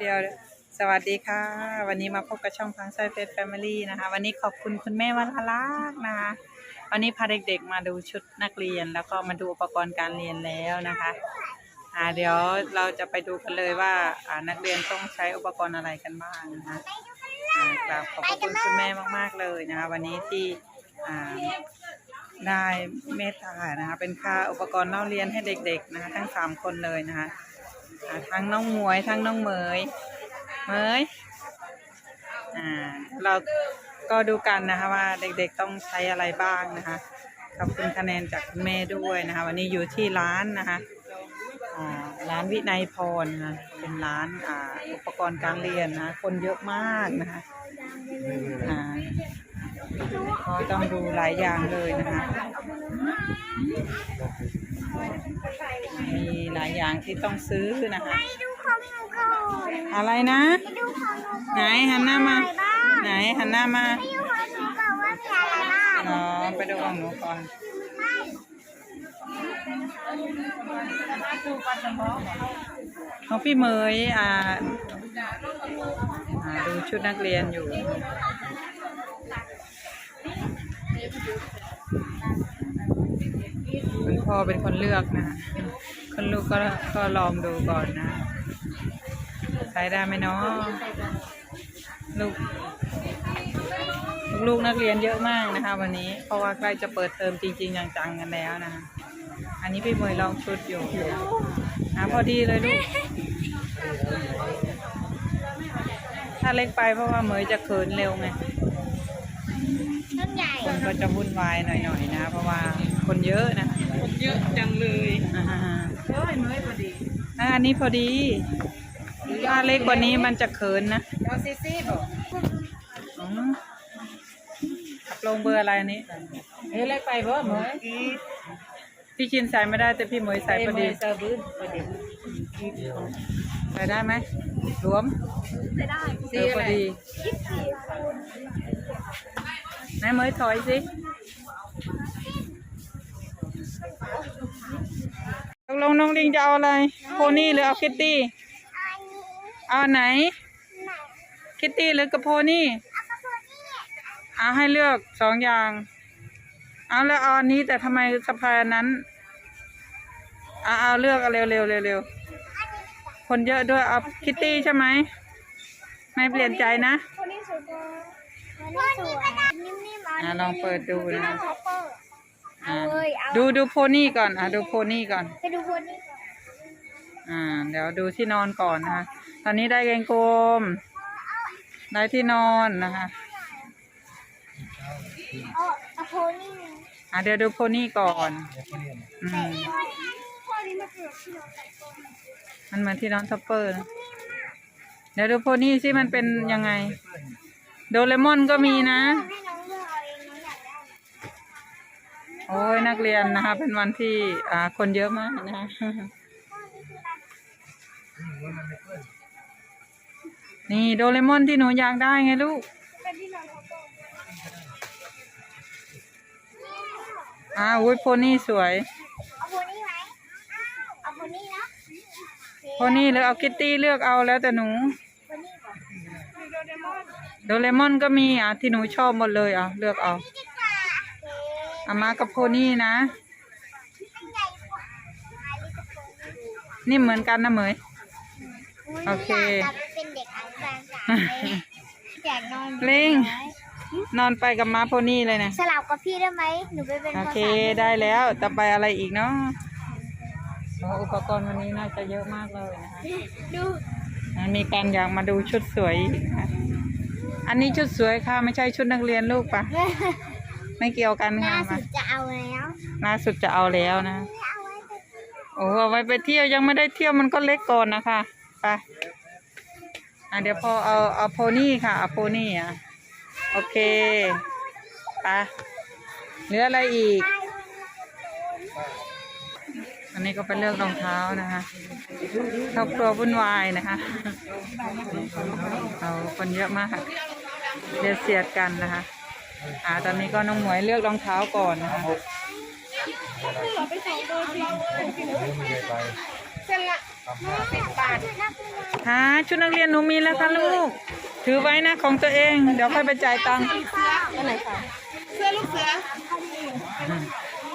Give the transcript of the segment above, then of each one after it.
เดียวสวัสดีค่ะ วันนี้มาพบกับช่องพังไซเฟสแฟมิลี่นะคะ วันนี้ขอบคุณคุณแม่วราลักษณ์นะคะ วันนี้พาเด็กๆมาดูชุดนักเรียนแล้วก็มาดูอุปกรณ์การเรียนแล้วนะคะอ่าเดี๋ยวเราจะไปดูกันเลยว่าอ่านักเรียนต้องใช้อุปกรณ์อะไรกันบ้างนะคะอ่ากราบขอบคุณคุณแม่มากๆเลยนะคะ วันนี้ที่อ่าได้เมตตานะคะ เป็นค่าอุปกรณ์เล่าเรียนให้เด็กๆนะคะทั้งสามคนเลยนะคะ ทั้งน้องมวยทั้งน้องเมยเมยอ่าเราก็ดูกันนะคะว่าเด็กๆต้องใช้อะไรบ้างนะคะขอบคุณคะแนนจากคุณแม่ด้วยนะคะ วันนี้อยู่ที่ร้านนะคะอ่าร้านวินัยพรนะเป็นร้านอ่าอุปกรณ์การเรียนนะคนเยอะมากนะคะอ่าก็ต้องดูหลายอย่างเลยนะคะ มีหลาย อย่างที่ต้องซื้อนะคะดูของหนูก่อนอะไรนะไปดูของหนูก่อนไหนหันหน้ามาอะไรบ้างไหนหันหน้ามาไปดูของหนูก่อนว่ามีอะไรบ้างอ๋อไปดูของหนูก่อนของพี่เหมยอ่าอ่าดูชุดนักเรียนอยู่คุณพ่อเป็นคนเลือกนะ คุณลูกก็ก็ลองดูก่อนนะใช้ได้ไหมเนาะลูกลูกนักเรียนเยอะมากนะคะ วันนี้ เพราะว่าใกล้จะเปิดเทอมจริงๆจังๆกันแล้วนะคะอันนี้พี่เหมยลองชุดอยู่นะพอดีเลยลูก ถ้าเล็กไปเพราะว่าเหมยจะเขินเร็วไงต้นใหญ่คนก็จะวุ่นวายหน่อยๆนะ เพราะว่าคนเยอะนะคนเยอะจังเลยอ่า เฮ้ยเมยพอดีอ่าอันนี้พอดีถ้าเล็กกว่านี้มันจะเขินนะเอาซีซีบอกอืมลงเบอร์อะไรอันนี้ เฮ้ยเล็กไปบ่เมยพี่ชินใส่ไม่ได้แต่พี่เหมยใส่พอดีเซอร์บื้นพอดีใส่ได้ไหมรวมจะได้เออพอดีไหนเหมยถอยสิต กลงน้องลิงจะเอาอะไร โพนี่หรือเอาคิตตี้อันนี้เอาอันไหนไหน คิตตี้หรือกับโพนี่เอากระโปรงนี่ เอาให้เลือกสองอย่าง เอาแล้วเอาอันนี้แต่ทำไมสะพายอันนั้น เอาเอาเลือกเอาเร็วเร็วเร็วเร็วคนเยอะด้วยเอาคิตตี้ใช่ไหม ไม่เปลี่ยนใจนะคนนี้สวยกว่าคนนี้สวยนิ่มๆอะลองเปิดดูนะ เอาเปิดเอาเลยเอาดูดูโพนี่ก่อนอะดูโพนี่ก่อน ไปดูคนนี้ก่อนอ่า เดี๋ยวดูที่นอนก่อนนะคะตอนนี้ได้เกงโกมได้ที่นอนนะคะเอาเอาโพนี่อะเดี๋ยวดูโพนี่ก่อนอืมโพนี่มาเกิดที่เราใส่ก่อนมันเหมือนที่นอนท็อปเปอร์นะเดี๋ยวดูโพนี่สิมันเป็นยังไง โดเรมอนก็มีนะ ให้น้องเลือกเอาเองน้องอยากได้ โอ้ยนักเรียนนะคะ เป็นวันที่อ่าคนเยอะมากนะคะนี่โดเรมอนที่หนูอยากได้ไงลูกอนเขาก่อนอ่าอุ้ยโพนี่สวย เอาโพนี่ไหมเอาโพนี่เนาะโพนี่หรือเอาคิตตี้เลือกเอาแล้วแต่หนูโพนี่ก่อนโดเรมอนก็มีอะที่หนูชอบหมดเลยอะเลือกเอา อามากับโพนี่นะเป็นใหญ่กว่าอันนี้ก็โพนี่นี่เหมือนกันนะเหมย โอเค ยากเป็นเด็กอนุบาลสามเลยอยากนอนลิงนอนไปกับม้าโพนี่เลยนะ สลับกับพี่ได้ไหมหนูไปเป็นโอภาเคษาได้แล้วต่อไปอะไรอีกเนาะโอ้อุปกรณ์วันนี้น่าจะเยอะมากเลยนะคะดูอะมีการอยากมาดูชุดสวยอีกนะคะอันนี้ชุดสวยค่ะไม่ใช่ชุดนักเรียนลูกปะ ไม่เกี่ยวกันล่าค่ะสุดจะเอาแล้วล่าสุดจะเอาแล้วนะ เอาไว้เป็นโอ้เอาไว้ไปเที่ยวยังไม่ได้เที่ยวมันก็เล็กก่อนนะคะ ไปอะเดี๋ยวพอเอาเอาโพนี่ค่ะเอาโพนี่อะโอเคไปเหลืออะไรอีก อันนี้ก็เป็นเลือกรองเท้านะคะครอบครัววุ่นวายนะคะเอาคนเยอะมาก เดี๋ยวเสียดกันนะคะ อ่าตอนนี้ก็น้องหมวยเลือกรองเท้าก่อนนะคะเสร็จละฮะชุดนักเรียนหนูมีแล้วค่ะลูก ถือไว้นะของตัวเอง เดี๋ยวค่อยไปจ่ายตังค์อันไหนคะ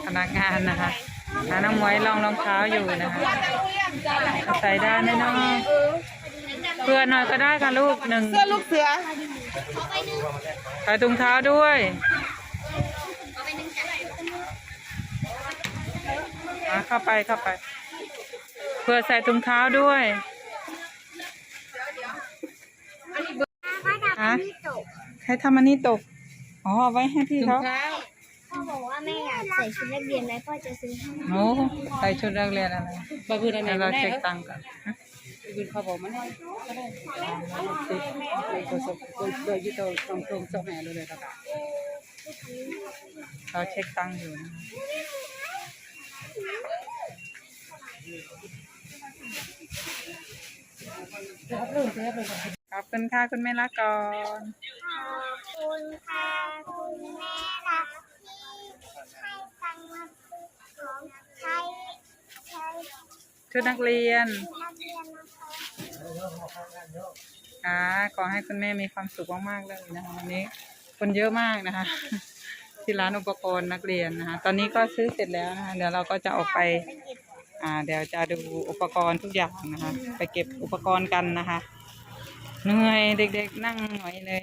พนักงานนะคะหาน้องหมวยลองรองเท้าอยู่นะคะใส่ได้ไหมเน้อง เพื่อหน่อยก็ได้ค่ะลูกหนึ่งเสื้อลูกเสือใส่ถุงเท้าด้วยอะเข้าไปเข้าไป เพื่อใส่ถุงเท้าด้วยพ่อทำอันนี้จบใครทำอันนี้ตก อ๋อเอาไว้ให้พี่ถุงเขาเท้าพ่อบอกว่าแม่อยากใส่ชุดนักเรียนไหมพ่อจะซื้อให้โอ้ใส่ชุดนักเรียนอะไรบะบืนอะไรให้มาเราแน่เช็คครับตังค์ก่อน ฮะบะบืนเขาบอกมาแน่ก็ได้ติดตัวสตัวโดยยี่ตัวตรงตรงสองแห่เลยครับเราเช็คตังค์อยู่นะเสื้อเริ่มเสื้อเลยครับขอบคุณค่ะคุณแม่ละก่อนขอบคุณค่ะคุณแม่รักที่ให้ตังค์มาซื้อของใช้ใช้ชุดนักเรียน ค่ะขอให้คุณแม่มีความสุขมากๆเลยนะคะวันนี้คนเยอะมากนะคะ ที่ร้านอุปกรณ์นักเรียนนะคะ ตอนนี้ก็ซื้อเสร็จแล้วนะคะเดี๋ยวเราก็จะออกไป อ่า เดี๋ยวจะดูอุปกรณ์ทุกอย่างนะคะ ไปเก็บอุปกรณ์กันนะคะเหนื่อยเด็กๆนั่งหน่อยเลย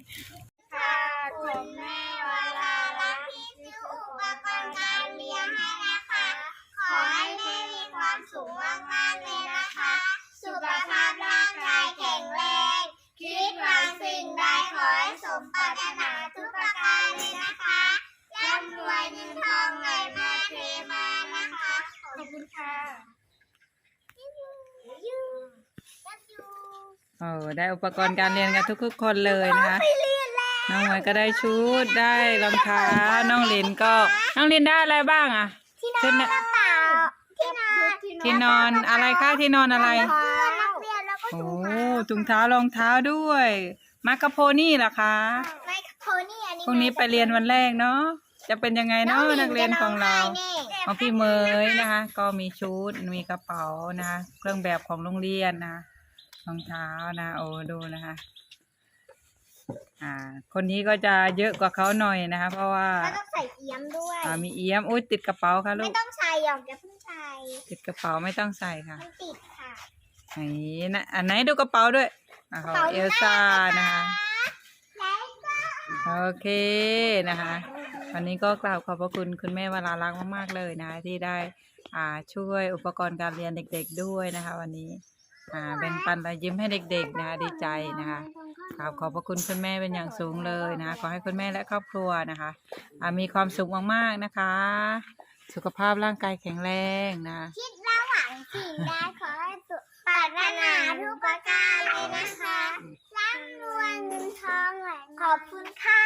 โอ้ได้อุปกรณ์การเรียนกันทุกๆคนเลยนะคะไปเรียนแล้วน้องหมวยก็ได้ชุดได้รองเท้าน้องลินก็ น้องลินได้อะไรบ้างอะ ที่นอชุดนน่ะกระเป๋าที่นอนที่นอนอะไรคะที่นอนอะไรเสื้อนักเรียนแล้วก็โอ้ถุงเท้าถุงเท้ารองเท้าด้วยมากระโพนี่ล่ะคะไม่โพนี่อันนี้พรุ่งนี้ไปเรียนวันแรกเนาะจะเป็นยังไงเนาะนักเรียนของเราของพี่เมยนะคะ ก็มีชุดมีกระเป๋านะคะเครื่องแบบของโรงเรียนนะ รองเท้านะโอ้ดูนะคะ อ่า คนนี้ก็จะเยอะกว่าเขาหน่อยนะคะ เพราะว่าแล้วต้องใส่เอี้ยมด้วย อ่ามีเอี้ยมอุ้ยติดกระเป๋าค่ะลูไม่ก ต้องใส่หรอกจะเพิ่งใส่ติดกระเป๋าไม่ต้องใส่ค่ะมันติดค่ะไหนนะอันไหนดูกระเป๋าด้วยอ่าของเอลซ่านะคะ แล้วก็โอเคนะคะ วันนี้ก็กราบขอบพระคุณคุณแม่วรารักษ์มากๆเลยนะคะที่ได้อ่าช่วยอุปกรณ์การเรียนเด็ก ๆด้วยนะคะ วันนี้ อ่าแบ่งปันรอยยิ้มให้เด็กๆนะคะดีใจนะคะกราบขอบพระคุณคุณแม่เป็นอย่างสูงเลยนะคะขอให้คุณแม่และครอบครัวนะคะอ่ามีความสุขมากๆนะคะ สุขภาพร่างกายแข็งแรงนะคิดระหว่างสิ่งใดขอให้สุขปรารถนาทุกประการเลยนะคะร่ำรวยเงินทองไหลขอบคุณค่ะ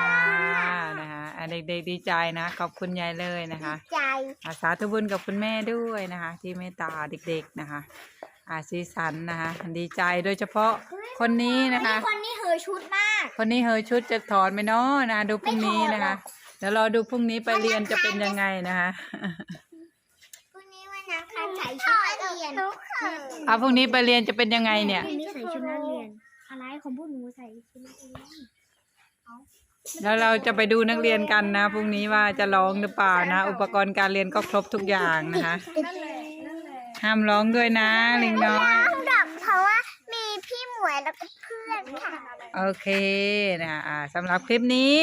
ค่ะนะคะอ่าเด็กๆดีใจนะ ขอบคุณยายเลยนะคะ ใจ อาสาธุบุญกับคุณแม่ด้วยนะคะ ที่เมตตาเด็กๆนะคะ อาสีสันนะคะดีใจโดยเฉพาะคนนี้นะคะมีคนนี้เหอชุดมาก คนนี้เฮอชุดจะถอนไหมเนาะนะดูพรุ่งนี้นะคะเดี๋ยวรอดูพรุ่งนี้ไปเรียนจะเป็นยังไงนะคะวันนี้วันนักขันใส่ชุดนักเรียนเอาพรุ่งนี้ไปเรียนจะเป็นยังไงเนี่ยวันนี้ใส่ชุดนักเรียนอะไรของพวกหนูใส่ชุดนักเรียนแล้วเราจะไปดูนักเรียนกันนะพรุ่งนี้ว่าจะร้องหรือเปล่านะ อุปกรณ์การเรียนก็ครบทุกอย่างนะคะนั่นแหละนั่นแหละห้ามร้องด้วยนะ ลิงน้อยดับเพราะว่ามีพี่หมวยแล้วก็เพื่อนค่ะ โอเคนะอ่าสำหรับคลิปนี้